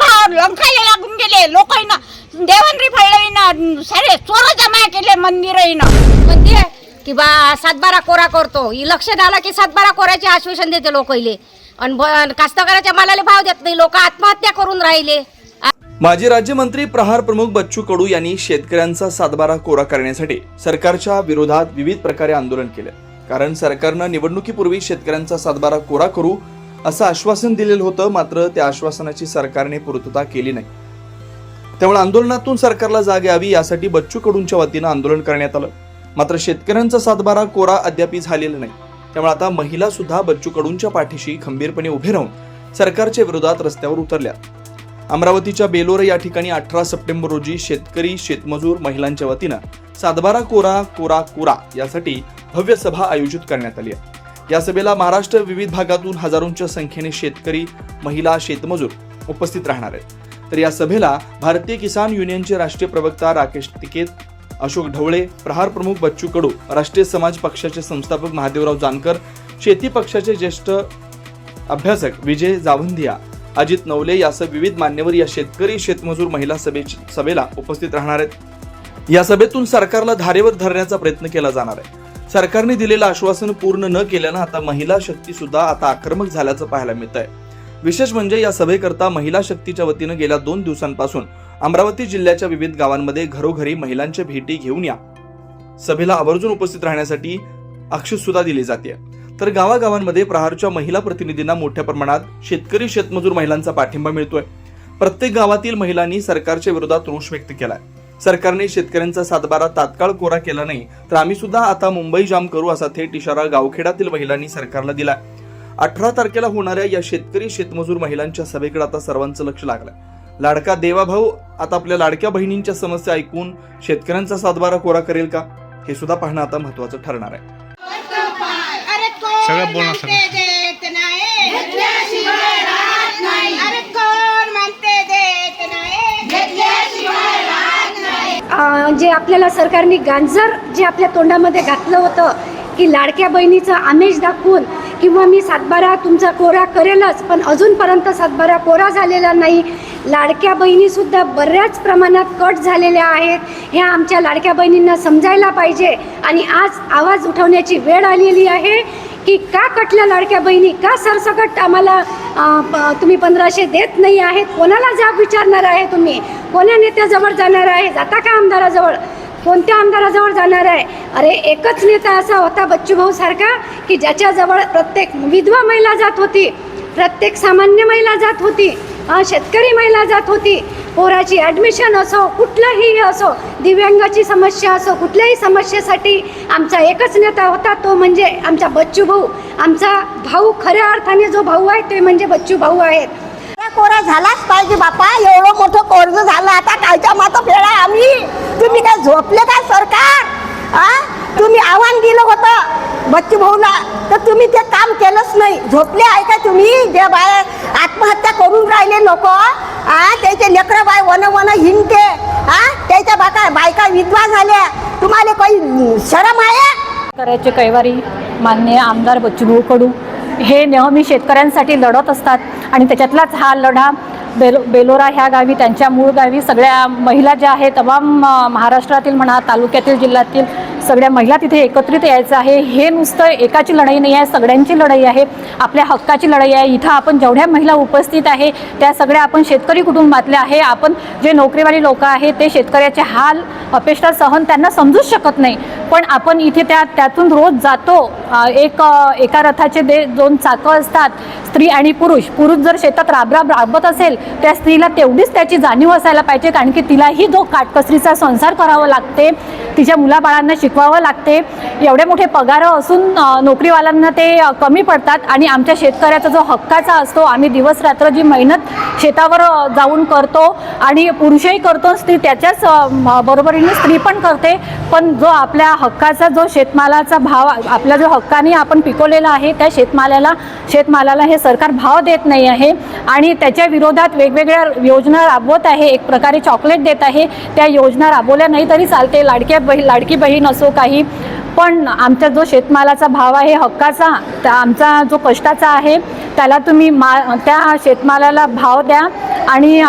भावावर लंकायला लागून गेले. लोक देवनरी फळलं सारे चोर जमा केले मंदिर बा सातबारा कोरा करतो. की सातबारा कोराचे आश्वासन देते लोक आणि कास्तकाराच्या मालाला भाव देत नाही. लोक आत्महत्या करून राहिले. माजी राज्यमंत्री प्रहार प्रमुख बच्चू कडू यांनी शेतकऱ्यांचा सातबारा कोरा करण्यासाठी सरकारच्या विरोधात विविध प्रकारे आंदोलन केले. कारण सरकारनं निवडणुकीपूर्वी शेतकऱ्यांचा सातबारा कोरा करू असं आश्वासन दिलेलं होतं मात्र त्या आश्वासनाची सरकारने पूर्तता केली नाही. त्यामुळे आंदोलनातून सरकारला जाग यावी यासाठी बच्चू कडूंच्या वतीनं आंदोलन करण्यात आलं. मात्र शेतकऱ्यांचा सातबारा कोरा अद्यापी झालेला नाही. त्यामुळे आता महिला सुद्धा बच्चू कडूंच्या पाठीशी खंबीरपणे उभे राहून सरकारच्या विरोधात रस्त्यावर उतरल्या. अमरावतीच्या बेलोर या ठिकाणी अठरा सप्टेंबर रोजी शेतकरी शेतमजूर महिलांच्या वतीनं सातबारा कोरा कोरा कोरा यासाठी भव्य सभा आयोजित करण्यात आली आहे. या सभेला महाराष्ट्र विविध भागातून हजारोंच्या संख्येने शेतकरी महिला शेतमजूर उपस्थित राहणार आहेत. तर या सभेला भारतीय किसान युनियनचे राष्ट्रीय प्रवक्ता राकेश टिकेत अशोक ढवळे प्रहार प्रमुख बच्चू कडू राष्ट्रीय समाज पक्षाचे संस्थापक महादेवराव जानकर शेती पक्षाचे ज्येष्ठ अभ्यासक विजय जावंधिया अजित नवले यासह विविध मान्यवर या शेतकरी शेतमजूर महिला सभेची सभेला उपस्थित राहणार आहेत. या सभेतून सरकारला धारेवर धरण्याचा प्रयत्न केला जाणार आहे. सरकारने दिलेलं आश्वासन पूर्ण न केल्यानं आता महिला शक्ती सुद्धा आता आक्रमक झाल्याचं पाहायला मिळत आहे विशेष म्हणजे या सभेकरता महिला शक्तीच्या वतीनं गेल्या दोन दिवसांपासून अमरावती जिल्ह्याच्या विविध गावांमध्ये घरोघरी महिलांच्या भेटी घेऊन या. सभेला आवर्जून उपस्थित राहण्यासाठी अक्षस सुद्धा दिली जाते. तर गावागावांमध्ये प्रहारच्या महिला प्रतिनिधींना मोठ्या प्रमाणात शेतकरी शेतमजूर महिलांचा पाठिंबा मिळतोय. प्रत्येक गावातील महिलांनी सरकारच्या विरोधात रोष व्यक्त केलाय. सरकारने शेतकऱ्यांचा सातबारा तात्काळ कोरा केला नाही तर आम्ही सुद्धा आता मुंबई जाम करू असा थेट इशारा गावखेड्यातील महिलांनी सरकारला दिला अठरा तारखेला होणाऱ्या या शेतकरी शेतमजूर महिलांच्या सभेकडे आता सर्वांचं लक्ष लागलंय. लाडका देवाभाऊ आता आपल्या लाडक्या बहिणींच्या समस्या ऐकून शेतकऱ्यांचा सातबारा कोरा करेल का? हे सुद्धा पाहणं आता महत्वाचं ठरणार आहे. सगळं बोलणं जे आपल्याला सरकारने गांजर जे आपल्या तोंडामध्ये घातलं होतं की लाडक्या बहिणीचं आमेश दाखवून किंवा मी सातबारा तुमचा कोरा करेलच पण अजूनपर्यंत सातबारा कोरा झालेला नाही. लाडक्या बहिणीसुद्धा बऱ्याच प्रमाणात कट झालेल्या आहेत. ह्या आमच्या लाडक्या बहिणींना समजायला पाहिजे. आणि आज आवाज उठवण्याची वेळ आलेली आहे की का कटल्या लाडक्या बहिणी? का सरसकट आम्हाला प- तुम्ही पंधराशे देत नाही आहेत? कोणाला जाब विचारणार आहे तुम्ही? कोण्या नेत्याजवळ जाणार आहे? जाता का आमदाराजवळ? कोणत्या आमदाराजवळ जाणार आहे? अरे एकच नेता असा होता बच्चूभाऊ सारखा की ज्याच्याजवळ प्रत्येक विधवा महिला जात होती प्रत्येक सामान्य महिला जात होती शेतकरी महिला जात होती. पोराची ॲडमिशन असो कुठलंही असो दिव्यांगाची समस्या असो कुठल्याही समस्येसाठी आमचा एकच नेता होता तो म्हणजे आमचा बच्चू भाऊ. आमचा भाऊ खऱ्या अर्थाने जो भाऊ आहे ते म्हणजे बच्चू भाऊ आहेत. कोरा झालाच पाहिजे बापा. एवढं मोठं कर्ज झालं आता कायच्या माता फेडा आम्ही? तुम्ही काय झोपले काय सरकार? आ? तुम्ही आव्हान दिलं होतं बच्ची भाऊला तर तुम्ही ते काम केलंच नाही. झोपले आहे का तुम्ही? जे बाय आत्महत्या करून राहिले लोक आ? त्याचे लेकरं बाय वन वन हिंडते आ? त्याच्या बाका बायका विधवा झाल्या. तुम्हाला काही शरम आहे? शेतकऱ्याचे कैवारी मान्य आमदार बच्चूभाऊ कडू हे नेहमी शेतकऱ्यांसाठी लढत असतात आणि त्याच्यातलाच हा लढा बेलो बेलोरा ह्या गावी त्यांच्या मूळ गावी सगळ्या महिला ज्या आहेत तमाम महाराष्ट्रातील म्हणा तालुक्यातील जिल्ह्यातील सगळ्या महिला तिथे एकत्रित यायचं आहे. हे नुसतं एकाची लढाई नाही आहे सगळ्यांची लढाई आहे. आपल्या हक्काची लढाई आहे. इथं आपण जेवढ्या महिला उपस्थित आहे त्या सगळ्या आपण शेतकरी कुटुंबातल्या आहे. आपण जे नोकरीवाली लोक आहेत ते शेतकऱ्याचे हाल अपेक्षा सहन त्यांना समजूच शकत नाही. पण आपण इथे त्या त्यातून रोज जातो. एक एका रथाचे दे दोन चाकं असतात. स्त्री आणि पुरुष. पुरुष जर शेतात राबराब राबत असेल त्या स्त्रीला तेवढीच त्याची जाणीव असायला पाहिजे कारण की तिलाही जो काटकसरीचा संसार करावा लागते तिच्या मुलाबाळांना शिकवावं लागते. एवढे मोठे पगार असून नोकरीवाल्यांना ते कमी पडतात आणि आमच्या शेतकऱ्याचा जो हक्काचा असतो आम्ही दिवस रात्र जी मेहनत शेतावर जाऊन करतो आणि पुरुषही करतो स्त्री त्याच्याच बरोबरीने स्त्री पण करते. पण जो आपल्या हक्काचा जो शेतमालाचा भाव आपला जो हक्काने आपण पिकवलेला आहे त्या शेतमालाला शेतमालाला हे सरकार भाव देत नाही आहे. आणि त्याच्या विरोधात वेगवेगळ्या योजना राबवत आहे. एक प्रकारे चॉकलेट देत आहे. त्या योजना राबवल्या नाही तरी चालते. लाडक्या बही लाडकी बहीण असो काही. पण आमचा जो शेतमालाचा भाव आहे हक्काचा त्या आमचा जो कष्टाचा आहे त्याला तुम्ही मा त्या शेतमालाला भाव द्या. आणि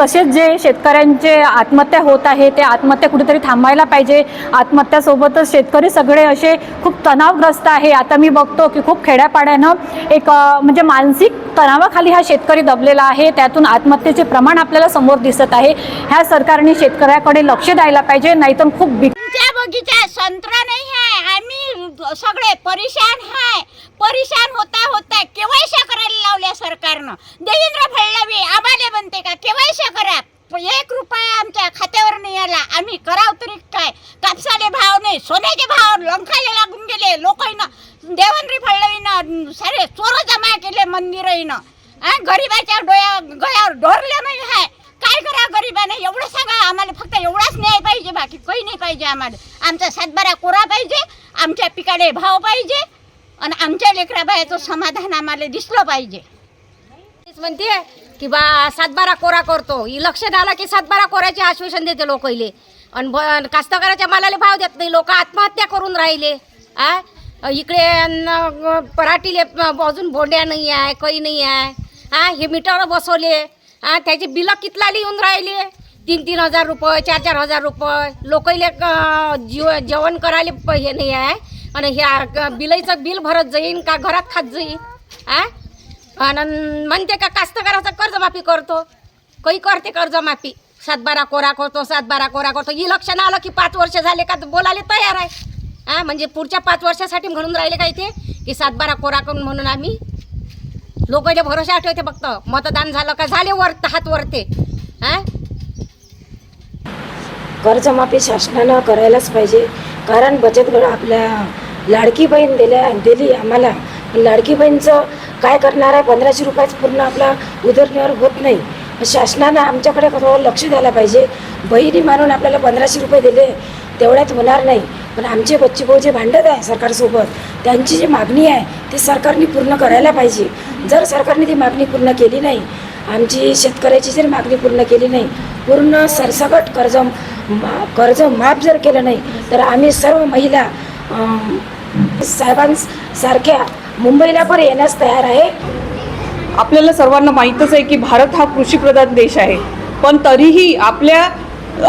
तसेच जे शेतकऱ्यांचे आत्महत्या होत आहे ते आत्महत्या कुठेतरी थांबायला पाहिजे. आत्महत्यासोबतच शेतकरी सगळे असे खूप तणावग्रस्त आहे. आता मी बघतो की खूप खेड्यापाड्यानं एक म्हणजे मानसिक तणावाखाली हा शेतकरी दबलेला आहे. त्यातून आत्महत्येचे प्रमाण आपल्याला समोर दिसत आहे. ह्या सरकारने शेतकऱ्याकडे लक्ष द्यायला पाहिजे नाहीतर खूप भीती बगीचा संत्रा नाही आहे आम्ही सगळे परेशान हाय. परेशान होता होता केवायशा करायला लावल्या सरकारनं. देवेंद्र फडणवीस आम्हाला म्हणते का केवायशा करा. एक रुपया आमच्या खात्यावर नाही आला. आम्ही कराव तरी काय? कापसाले भाव नाही. सोन्याचे भाव लंकाले लागून गेले. लोकांना देवेंद्र फडणवीसनं सारे चोर जमा केले मंदिरनं हा गरिबाच्या डोळ्या गळ्यावर ढोरले नाही आहे काय करा गरिबाने? एवढं सांगा. आम्हाला फक्त एवढाच न्याय पाहिजे बाकी काही नाही पाहिजे आम्हाला. आमचा सातबारा कोरा पाहिजे आमच्या पिकाले भाव पाहिजे आणि आमच्या लेकरा बायाचं समाधान आम्हाला दिसलं पाहिजे. तेच म्हणते की बा सातबारा कोरा करतो. इलेक्शन आला की सातबारा कोऱ्याचे आश्वासन देते लोक इले. आणि ब कास्तकाराच्या मालाला भाव देत नाही. लोक आत्महत्या करून राहिले. आ? इकडे पराटीले पराठीले अजून भोंड्या नाही आहे काही नाही आहे. हा हे मीटर बसवले. आणि त्याची बिलं कितला येऊन राहिले? तीन तीन हजार रुपये चार चार हजार रुपये. लोकले जीव जेवण करायला प- हे नाही आहे. आणि ह्या ग- बिलाईचं बिल भरत जाईन का घरात खात जाईन? आ? आणि म्हणते का कास्तकाराचं कर्जमाफी करतो. काही करते कर्जमाफी? सातबारा कोरा करतो सातबारा कोरा करतो. इलेक्शन आलं की पाच वर्ष झाले का तर बोलायला तयार आहे. हा म्हणजे पुढच्या पाच वर्षासाठी म्हणून राहिले का इथे? की सातबारा कोरा करून म्हणून आम्ही लोकांच्या भरोसा आठवते फक्त. मतदान झालं का झाले वर हात वरते. हा? कर्जमाफी शासनानं करायलाच पाहिजे. कारण बचत गट आपल्या लाडकी बहीण दिल्या दिली आम्हाला. लाडकी बहीणचं काय करणार आहे? पंधराशे रुपयाचं पूर्ण आपला उदरनिर्वाह होत नाही. शासनानं आमच्याकडे थोडं लक्ष द्यायला पाहिजे. बहिणी मानून आपल्याला पंधराशे रुपये दिले तेवढ्यात होणार नाही. पण आमचे बच्चे भाऊ जे भांडत आहे सरकारसोबत त्यांची जी मागणी आहे ती सरकारने पूर्ण करायला पाहिजे. जर सरकारने ती मागणी पूर्ण केली नाही आमची शेतकऱ्याची जर मागणी पूर्ण केली नाही पूर्ण सरसकट कर्ज मा- कर्ज माफ जर केलं नाही तर आम्ही सर्व महिला साहेबांसारख्या मुंबईला पण येण्यास तयार आहे. आपल्याला सर्वांना माहीतच आहे की भारत हा कृषीप्रधान देश आहे. पण तरीही आपल्या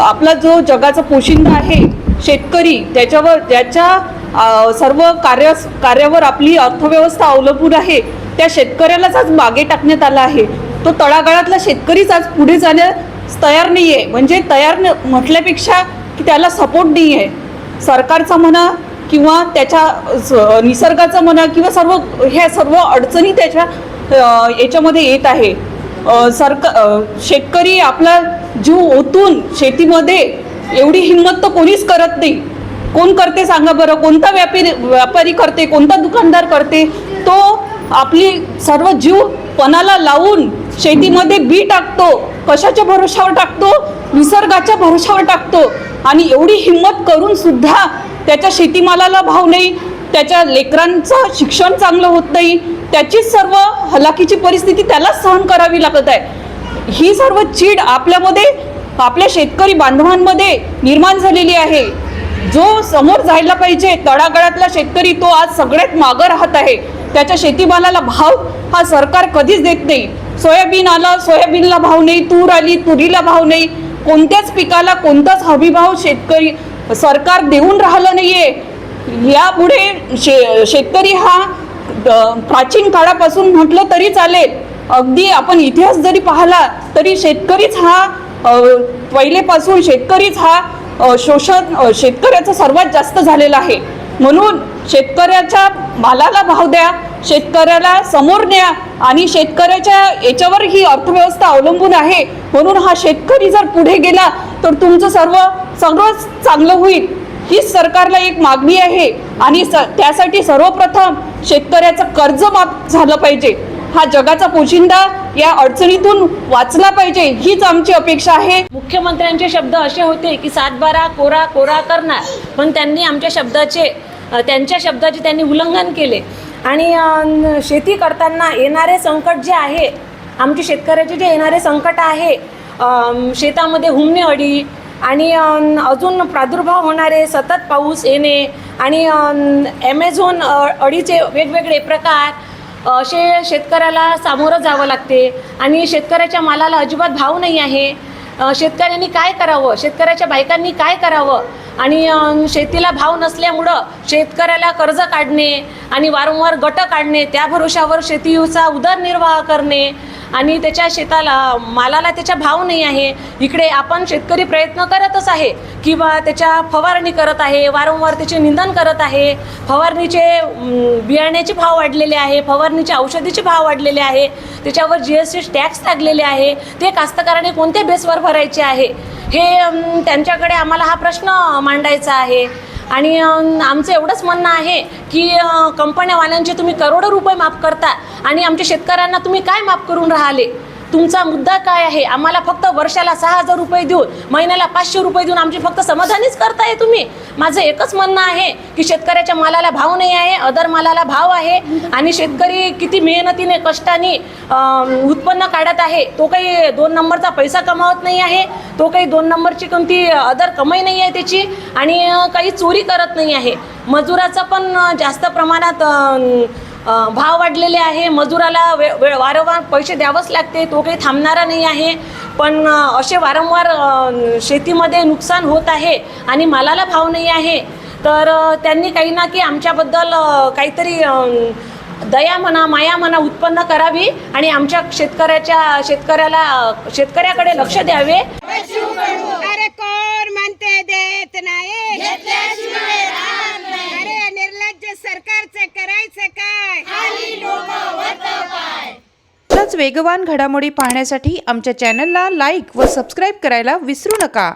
आपला जो जगाचा पोशिंदा आहे शेतकरी त्याच्यावर ज्याच्या सर्व कार्य कार्यावर आपली अर्थव्यवस्था अवलंबून आहे. त्या शेतकऱ्यालाच आज मागे टाकण्यात आला आहे. तो तळागाळातला शेतकरीच आज पुढे जाण्यास तयार नाही आहे म्हणजे तयार न म्हटल्यापेक्षा की त्याला सपोर्ट नाही आहे सरकारचा म्हणा किंवा त्याच्या स- निसर्गाचा म्हणा किंवा सर्व ह्या सर्व अडचणी त्याच्या याच्यामध्ये येत आहे. सरकार शेतकरी आपला जीव ओतून शेतीमध्ये एवढी हिंमत तर कोणीच करत नाही. कोण करते सांगा बरं? कोणता व्यापारी व्यापारी करते? कोणता दुकानदार करते? तो आपली सर्व जीव पणाला लावून शेतीमध्ये बी टाकतो कशाच्या भरोशावर टाकतो? निसर्गाच्या भरोशावर टाकतो. आणि एवढी हिंमत करून सुद्धा त्याच्या शेतीमालाला भाव नाही त्याच्या लेकरांचं शिक्षण चांगलं होत नाही त्याचीच सर्व हलाखीची परिस्थिती त्याला सहन करावी लागत आहे. ही सर्व चीड आपल्यामध्ये आपल्या शेतकरी बांधवांमध्ये निर्माण झालेली आहे. जो समोर जायला पाहिजे तळागाळातला शेतकरी तो आज सगळ्यात मागं राहत आहे. त्याच्या शेतीमालाला भाव हा सरकार कधीच देत नाही. सोयाबीन आलं सोयाबीनला भाव नाही तूर आली तुरीला भाव नाही. कोणत्याच पिकाला कोणताच हमीभाव शेतकरी सरकार देऊन राहिलं नाहीये. यापुढे शे शेतकरी हा प्राचीन काळापासून म्हटलं तरी चालेल. अगदी आपण इतिहास जरी पाहिला तरी शेतकरीच हा पहिलेपासून शेतकरीच हा शोषण शेतकऱ्याचं सर्वात जास्त झालेलं आहे. म्हणून शेतकऱ्याच्या मालाला भाव द्या शेतकऱ्याला समोर न्या आणि शेतकऱ्याच्या याच्यावर ही अर्थव्यवस्था अवलंबून आहे. म्हणून हा शेतकरी जर पुढे गेला तर तुमचं सर्व सगळंच चांगलं होईल. हीच सरकारला एक मागणी आहे. आणि स त्यासाठी सर्वप्रथम शेतकऱ्याचं कर्ज माफ झालं पाहिजे. हा जगाचा पोशिंदा या अडचणीतून वाचला पाहिजे हीच आमची अपेक्षा आहे. मुख्यमंत्र्यांचे शब्द असे होते की सातबारा कोरा कोरा करणार. पण त्यांनी आमच्या शब्दाचे त्यांच्या शब्दाचे त्यांनी उल्लंघन केले. आणि शेती करताना येणारे संकट जे आहे आमचे शेतकऱ्याचे जे येणारे संकट आहे शेतामध्ये हुमणे अडी आणि अजून प्रादुर्भाव होणारे सतत पाऊस येणे आणि ॲमेझॉन अडीचे वेगवेगळे प्रकार असे शेतकऱ्याला सामोरं जावं लागते आणि शेतकऱ्याच्या मालाला अजिबात भाव नाही आहे. शेतकऱ्यांनी काय करावं? शेतकऱ्याच्या बायकांनी काय करावं? आणि शेतीला भाव नसल्यामुळं शेतकऱ्याला कर्ज काढणे आणि वारंवार गट काढणे त्या भरोशावर शेतीचा उदरनिर्वाह करणे आणि त्याच्या शेताला मालाला त्याचा भाव नाही आहे. इकडे आपण शेतकरी प्रयत्न करतच आहे किंवा त्याच्या फवारणी करत आहे वारंवार त्याचे निंदन करत आहे. फवारणीचे बियाण्याचे भाव वाढलेले आहे फवारणीचे औषधीचे भाव वाढलेले आहे. त्याच्यावर जी एस टी टॅक्स लागलेले आहे. ते कास्तकाराने कोणत्या बेसवर भरायचे आहे? हे त्यांच्याकडे आम्हाला हा प्रश्न मांडायचा आहे. आणि आमचं एवढंच म्हणणं आहे की कंपन्यावाल्यांचे तुम्ही करोडो रुपये माफ करता आणि आमच्या शेतकऱ्यांना तुम्ही काय माफ करून राहिले? तुमचा मुद्दा काय आहे? आम्हाला फक्त वर्षाला सहा हजार रुपये देऊन महिन्याला पाचशे रुपये देऊन आमची फक्त समाधानीच करताय तुम्ही. माझं एकच म्हणणं आहे की शेतकऱ्याच्या मालाला भाव नाही आहे अदर मालाला भाव आहे आणि शेतकरी किती मेहनतीने कष्टाने उत्पन्न काढत आहे. तो काही दोन नंबरचा पैसा कमावत नाही आहे तो काही दोन नंबरची कोणती अदर कमाई नाही आहे त्याची आणि काही चोरी करत नाही आहे. मजुराचं पण जास्त प्रमाणात भाव वाढलेले आहे. मजुराला वे वे वारंवार पैसे द्यावंच लागते. तो काही थांबणारा नाही आहे. पण असे वारंवार शेतीमध्ये नुकसान होत आहे आणि मालाला भाव नाही आहे. तर त्यांनी काही ना की आमच्याबद्दल काहीतरी दया म्हणा माया म्हणा उत्पन्न करावी आणि आमच्या शेतकऱ्याच्या शेतकऱ्याला शेतकऱ्याकडे लक्ष द्यावे. अरे कोण म्हणते देत नाही. निर्लज्ज सरकारचं करायचं काय? वेगवान घडामोडी पाहण्यासाठी आमच्या चॅनलला लाईक व सबस्क्राईब करायला विसरू नका.